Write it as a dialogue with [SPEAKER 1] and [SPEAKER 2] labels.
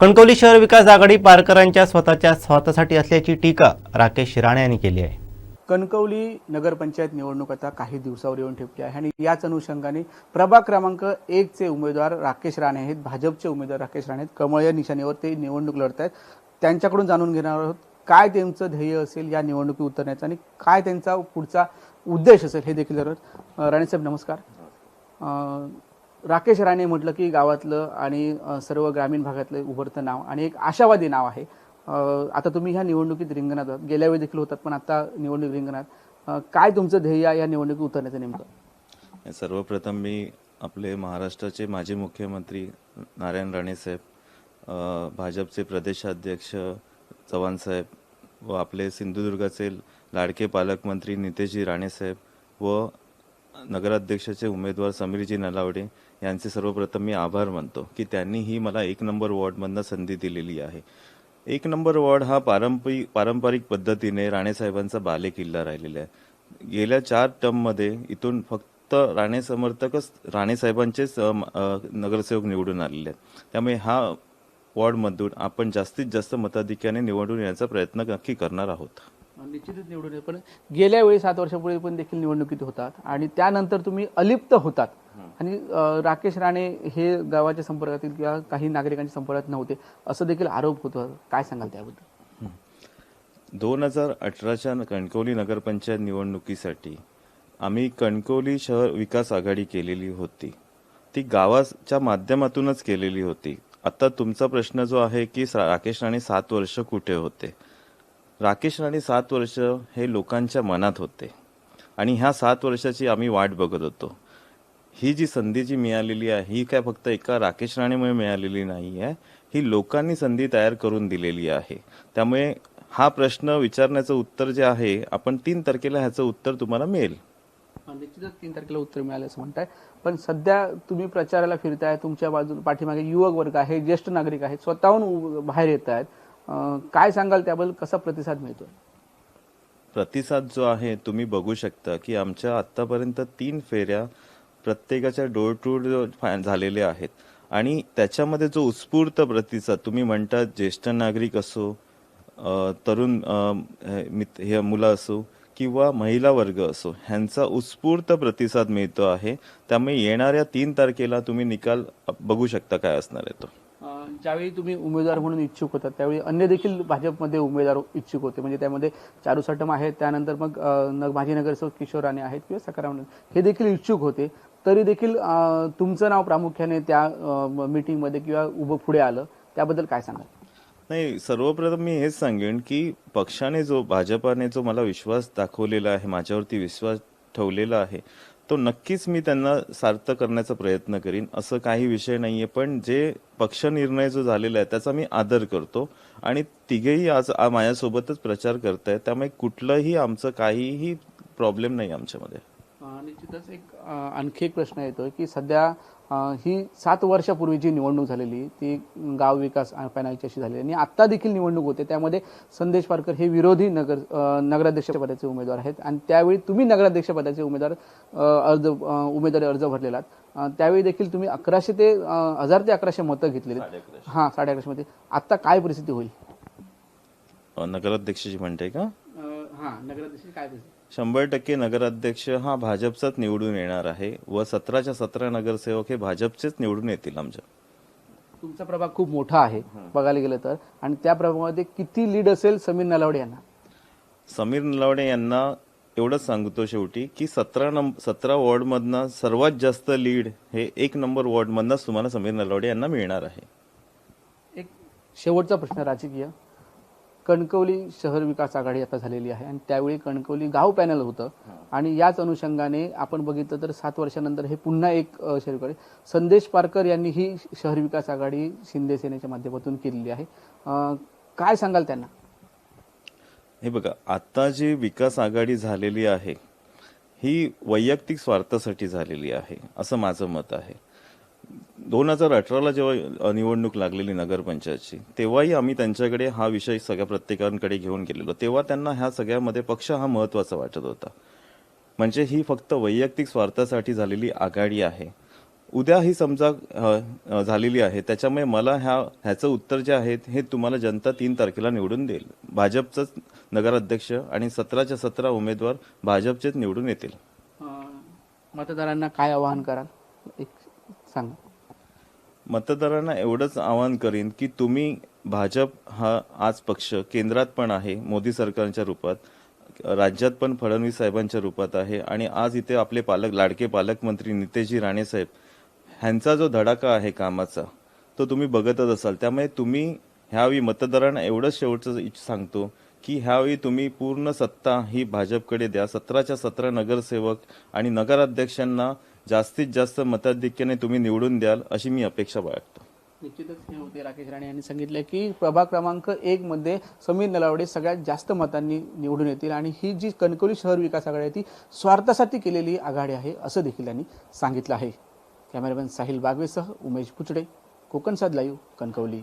[SPEAKER 1] कणकवली शहर विकास आघाडी पारकरांच्या स्वतःच्या स्वार्थासाठी असल्याची टीका राकेश राणे यांनी केली आहे.
[SPEAKER 2] कणकवली नगरपंचायत निवडणूक आता काही दिवसावर येऊन ठेपली आहे आणि याच अनुषंगाने प्रभाग क्रमांक एकचे उमेदवार राकेश राणे आहेत भाजपचे उमेदवार राकेश राणे आहेत. कमळ या निशाणीवर ते निवडणूक लढत आहेत. त्यांच्याकडून जाणून घेणार आहोत काय त्यांचं ध्येय असेल या निवडणुकी उतरण्याचं आणि काय त्यांचा पुढचा उद्देश असेल हे देखील राणे राणेसाहेब नमस्कार. राकेश राणे म्हटलं की गावातलं आणि सर्व ग्रामीण भागातलं उभरतं नाव आणि एक आशावादी नाव आहे. आता तुम्ही ह्या निवडणुकीत रिंगणात आहात. गेल्या वेळी देखील होतात पण आता निवडणूक रिंगणात काय तुमचं ध्येय या निवडणुकीत उतरण्याचं नेमकं?
[SPEAKER 3] सर्वप्रथम मी आपले महाराष्ट्राचे माजी मुख्यमंत्री नारायण राणेसाहेब साहेब भाजपचे प्रदेशाध्यक्ष चव्हाणसाहेब व आपले सिंधुदुर्गाचे लाडके पालकमंत्री नितेशजी राणेसाहेब व नगराध्यक्षाचे उमेदवार समीरजी नलावडे यांचे सर्वप्रथम मी आभार मानतो की त्यांनी ही मला एक नंबर वॉर्डमधनं संधी दिलेली आहे. एक नंबर वॉर्ड हा पारंपरिक पारंपरिक पद्धतीने राणेसाहेबांचा बालेकिल्ला राहिलेला आहे. गेल्या चार टर्ममध्ये इथून फक्त राणे समर्थकच राणेसाहेबांचेच नगरसेवक निवडून आलेले आहेत. त्यामुळे हा वॉर्डमधून आपण जास्तीत जास्त मताधिक्याने निवडून येण्याचा प्रयत्न नक्की करणार आहोत.
[SPEAKER 2] निश्चितच निवडून येईल. पण गेल्या वेळी सात वर्षापूर्वी पण देखील निवडणुकीत होतात. आणि त्यानंतर तुम्ही अलिप्त होतात. आणि राकेश राणे हे गावाच्या संपर्कातील किंवा काही नागरिकांच्या संपर्कात नव्हते. असं देखील आरोप होतो. काय सांगाल त्याबद्दल?
[SPEAKER 3] दोन हजार अठराच्या कणकवली नगरपंचायत निवडणुकीसाठी आम्ही कणकवली शहर विकास आघाडी केलेली होती. ती गावाच्या माध्यमातूनच केलेली होती. आता तुमचा प्रश्न जो आहे की राकेश राणे सात वर्ष कुठे होते? राकेश राणे सात वर्ष हे लोकांच्या मनात होते. आणि ह्या सात वर्षाची आम्ही वाट बघत होतो. ही जी संधी जी मिळालेली आहे ही काय फक्त एका राकेश राणेमुळे मिळालेली नाही आहे ही लोकांनी संधी तयार करून दिलेली आहे. त्यामुळे हा प्रश्न विचारण्याचं उत्तर जे आहे आपण तीन तारखेला ह्याचं उत्तर तुम्हाला मिळेल.
[SPEAKER 2] निश्चितच तीन तारखेला उत्तर मिळालं असं म्हणताय. पण सध्या तुम्ही प्रचाराला फिरताय तुमच्या बाजू पाठीमागे युवक वर्ग आहे ज्येष्ठ नागरिक आहेत स्वतःहून बाहेर येत आहेत काय सांगाल त्याबद्दल कसा प्रतिसाद मिळतोय?
[SPEAKER 3] प्रतिसाद जो आहे तुम्ही बघू शकता की आमच्या आतापर्यंत तीन फेऱ्या प्रत्येकाच्या डोर टू डोर झालेले आहेत. आणि त्याच्यामध्ये जो उत्स्फूर्त प्रतिसाद तुम्ही म्हणता ज्येष्ठ नागरिक असो तरुण हे हे मुलं असो किंवा महिला वर्ग असो ह्यांचा उत्स्फूर्त प्रतिसाद मिळतो आहे. त्यामुळे येणाऱ्या तीन तारखेला तुम्ही निकाल बघू शकता काय असणार आहे तो.
[SPEAKER 2] ज्यावेळी तुम्ही उमेदवार म्हणून इच्छुक होतात त्यावेळी अन्य देखील भाजपमध्ये उमेदवार इच्छुक होते. म्हणजे त्यामध्ये चारू सटम आहेत त्यानंतर मग माजी नगरसेवक किशोर राणे आहेत किंवा सकाराम हे देखील इच्छुक होते. तरी देखील तुमचं नाव प्रामुख्याने त्या मीटिंगमध्ये किंवा उभं पुढे आलं. त्याबद्दल काय सांगाल?
[SPEAKER 3] नाही सर्वप्रथम मी हेच सांगेन की पक्षाने जो भाजपाने जो मला विश्वास दाखवलेला आहे माझ्यावरती विश्वास ठेवलेला आहे तो नक्कीच मी त्यांना सार्थ करण्याचा प्रयत्न करीन असं काही विषय नाहीये. पण जे पक्ष निर्णय जो झालेला आहे त्याचा मी आदर करतो. आणि तिघेही आज माझ्यासोबतच प्रचार करतायत. त्यामुळे कुठलंही आमचं काहीही प्रॉब्लेम नाही आमच्यामध्ये.
[SPEAKER 2] निश्चितच एक आणखी एक प्रश्न येतोय की सध्या ही सात वर्षापूर्वी जी निवडणूक झालेली ती गाव विकास पॅनलची अशी झालेली आणि आता देखील निवडणूक होते त्यामध्ये संदेश पारकर हे विरोधी नगर अं, नगराध्यक्ष पदाचे उमेदवार आहेत आणि त्यावेळी तुम्ही नगराध्यक्ष पदाचे उमेदवार अर्ज उमेदवारी अर्ज भरलेला त्यावेळी देखील तुम्ही अकराशे ते हजार ते अकराशे मतं घेतलेली हां साडे अकराशे मध्ये आता काय परिस्थिती होईल?
[SPEAKER 3] नगराध्यक्षाची म्हणते का?
[SPEAKER 2] हां नगराध्यक्ष काय परिस्थिती?
[SPEAKER 3] शंभर टक्के नगराध्यक्ष हा भाजपचाच निवडून येणार आहे व सतराच्या सतरा नगरसेवक हे भाजपचेच निवडून येतील आमच्या.
[SPEAKER 2] तुमचा प्रभाग खूप मोठा आहे बघायला गेलं तर. आणि त्या प्रभागामध्ये किती लीड असेल समीर नलावडे यांना?
[SPEAKER 3] समीर नलावडे यांना एवढंच सांगतो शेवटी की सतरा नंबर सतरा वॉर्डमधनं सर्वात जास्त लीड हे एक नंबर वॉर्डमधनंच तुम्हाला समीर नलावडे यांना मिळणार आहे.
[SPEAKER 2] एक शेवटचा प्रश्न राजकीय. कणकवली शहर विकास आघाडी आता झालेली आहे आणि त्यावेळी कणकवली गाव पॅनल होतं. आणि याच अनुषंगाने आपण बघितलं तर सात वर्षानंतर हे पुन्हा एक शहर विकास संदेश पारकर यांनी ही शहर विकास आघाडी शिंदे सेनेच्या माध्यमातून केलेली आहे. काय सांगाल त्यांना?
[SPEAKER 3] हे बघा आता जी विकास आघाडी झालेली आहे ही वैयक्तिक स्वार्थासाठी झालेली आहे असं माझं मत आहे. दोन हजार अठराला जेव्हा निवडणूक लागलेली नगरपंचायतची तेव्हाही आम्ही त्यांच्याकडे हा विषय सगळ्या प्रत्येकांकडे घेऊन गेलेलो. तेव्हा त्यांना ह्या सगळ्यामध्ये पक्ष हा महत्त्वाचा वाटत होता. म्हणजे ही फक्त वैयक्तिक स्वार्थासाठी झालेली आघाडी आहे. उद्या ही समजा झालेली आहे त्याच्यामुळे मला ह्या ह्याचं उत्तर जे आहे हे तुम्हाला जनता तीन तारखेला निवडून देईल. भाजपचंच नगराध्यक्ष आणि सतराच्या सतरा उमेदवार भाजपचेच निवडून येतील.
[SPEAKER 2] मतदारांना काय आवाहन कराल? एक सांगा.
[SPEAKER 3] मतदारांना एवढंच आवाहन करीन की तुम्ही भाजप हा आज पक्ष केंद्रात पण आहे मोदी सरकारच्या रूपात राज्यात पण फडणवीस साहेबांच्या रूपात आहे आणि आज इथे आपले पालक लाडके पालकमंत्री नितेशजी राणे साहेब ह्यांचा जो धडाका आहे कामाचा तो तुम्ही बघतच असाल. त्यामुळे तुम्ही ह्यावेळी मतदारांना एवढंच शेवटचं सांगतो की ह्यावेळी तुम्ही पूर्ण सत्ता ही भाजपकडे द्या. सतराच्या सतरा नगरसेवक आणि नगराध्यक्षांना जास्तीत जास्त मताधिक्याने तुम्ही निवडून द्याल अशी मी अपेक्षा बाळगतो.
[SPEAKER 2] निश्चितच हे होते राकेश राणे यांनी सांगितलं की प्रभाग क्रमांक एक मध्ये समीर नलावडे सगळ्यात जास्त मतांनी निवडून येतील आणि ही जी कणकवली शहर विकास आघाडी आहे ती स्वार्थासाठी केलेली आघाडी आहे असं देखील त्यांनी सांगितलं आहे. कॅमेरामॅन साहिल बागवेसह उमेश कुचडे कोकणसाद लाईव्ह कणकवली.